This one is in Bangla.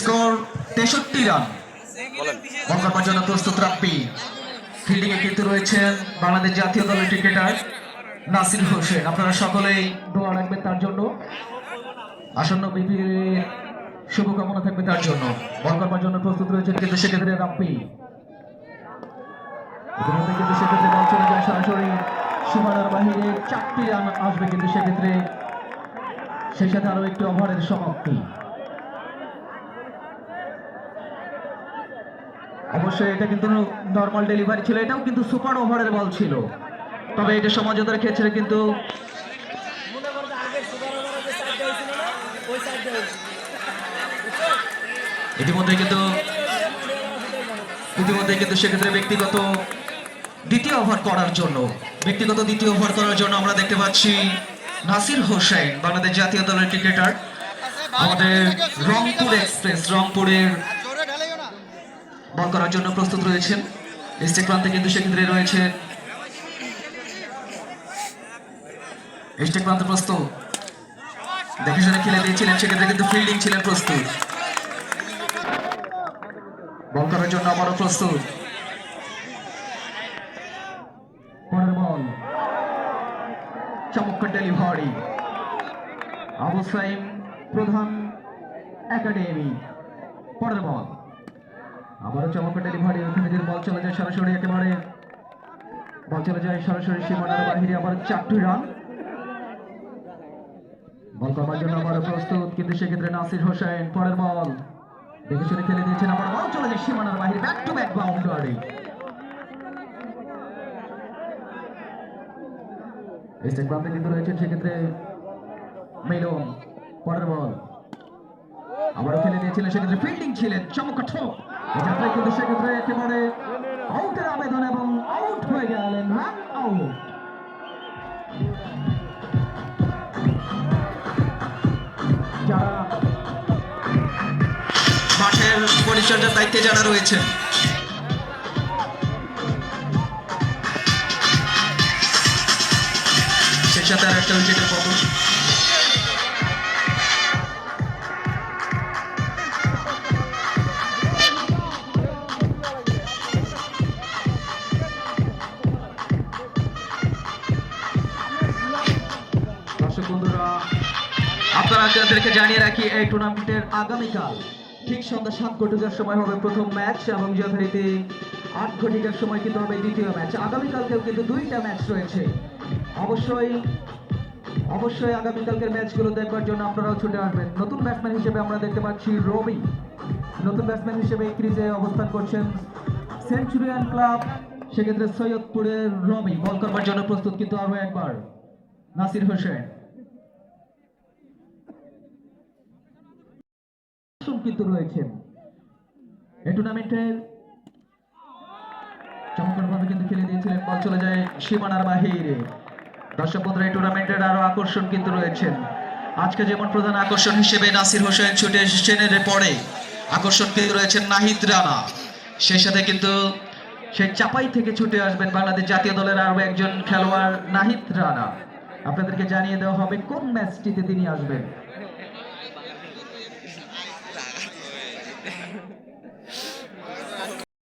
স্কোর তেষট্টি রান। বল জন্য প্রস্তুত রাপ্পি ফিল্ডিং এ কিন্তু রয়েছেন বাংলাদেশ জাতীয় দলের ক্রিকেটার নাসির হোসেন। আপনারা সকলেই দোয়া রাখবেন তার জন্য। আসন্ন বিপিএল শুভকামনা থাকবে তার জন্য। বল করবার জন্য প্রস্তুত রয়েছেন কিন্তু সেক্ষেত্রে রাপ্পি কিন্তু সেক্ষেত্রে বল চলে যায় সরাসরি। সীমানার বাহিরে চারটি রান আসবে কিন্তু সেক্ষেত্রে সেই সাথে আরও একটি ওভারের সমাপ্তি। অবশ্যই এটা কিন্তু নর্মাল ডেলিভারি ছিল। এটাও কিন্তু সুপার ওভারের বল ছিল। তবে এটা সমঝোতার ক্ষেত্রে কিন্তু ইতিমধ্যে কিন্তু ইতিমধ্যে কিন্তু সেক্ষেত্রে ব্যক্তিগত দ্বিতীয় ওভার করার জন্য, ব্যক্তিগত দ্বিতীয় ওভার করার জন্য আমরা দেখতে পাচ্ছি নাসির হোসেন, বাংলাদেশ জাতীয় দলের ক্রিকেটার আমাদের রংপুর এক্সপ্রেস রংপুরের বল করার জন্য প্রস্তুত রয়েছেন। স্টেট প্রান্তে কিন্তু সেক্ষেত্রে রয়েছে। স্টেট প্রান্তে প্রস্তুত। দেখে শুনে খেলে দিয়েছিলেন, সেক্ষেত্রে কিন্তু ফিল্ডিং ছিলেন প্রস্তুত। বল করার জন্য আবারও প্রস্তুত। পরের বল প্রধান একাডেমি পরের বল আবারও চমৎকার ডেলিভারি ওখানে বল চলে যায়, সরাসরি একেবারে। বল চলে যায়, সরাসরি সীমানার বাহিরে, আবার চারটি রান বল করবার জন্য আবারও প্রস্তুত, কিন্তু সেক্ষেত্রে নাসির হোসেন, পরের বল দেখে শুনে খেলে দিয়েছেন আবার বল চলে যায় সীমানার বাহিরে ব্যাক টু ব্যাক বাউন্ডারি প্রান্তে কিন্তু রয়েছেন সেক্ষেত্রে মিলন পরের বল আবারও খেলে দিয়েছিলেন, সেক্ষেত্রে ফিল্ডিং ছিলেন, চমৎকার ঠোক এই কিন্তু সেক্ষেত্রে একেবারে আউটের আবেদন এবং আউট হয়ে গেলেন যারা মাঠের পরিচর্যার দায়িত্বে যারা রয়েছেন, সেই সাথে আর একটা উইকেটের পতন আপনারা আপনাদেরকে জানিয়ে রাখি, এই টুর্নামেন্টের আগামীকাল, ঠিক সন্ধ্যা সাত ঘটিকার সময় হবে প্রথম ম্যাচ এবং যথারীতি আট ঘটিকার সময় কিন্তু হবে দ্বিতীয় ম্যাচ। আগামীকালকেও কিন্তু দুইটা ম্যাচ রয়েছে। অবশ্যই অবশ্যই আগামীকালকের ম্যাচগুলো দেখবার জন্য আপনারাও ছুটে আসবেন। নতুন ব্যাটসম্যান হিসেবে আমরা দেখতে পাচ্ছি রবি। নতুন ব্যাটসম্যান হিসেবে ক্রিজে অবস্থান করছেন সেঞ্চুরিয়ান ক্লাব, সেক্ষেত্রে সৈয়দপুরের রবি। বল করবার জন্য প্রস্তুত কিন্তু আরও একবার নাসির হোসেন। আসন কিন্তু রয়েছেন। এই টুর্নামেন্টের চমৎকারভাবে কিন্তু খেলে দিয়েছিলেন, বল চলে যায় সীমানার বাহিরে। দর্শক বন্ধুরা এই টুর্নামেন্টের আরও আকর্ষণ কিন্তু রয়েছেন। আজকে যেমন প্রধান আকর্ষণ হিসেবে নাসির হোসেন ছুটে এসেছেন এর পরে, আকর্ষণ কিন্তু রয়েছেন নাহিদ রানা। সেই সাথে কিন্তু সেই চাপাই থেকে ছুটে আসবেন বাংলাদেশ জাতীয় দলের আরও একজন খেলোয়াড় নাহিদ রানা। আপনাদেরকে জানিয়ে দেওয়া হবে, কোন ম্যাচটিতে তিনি আসবেন?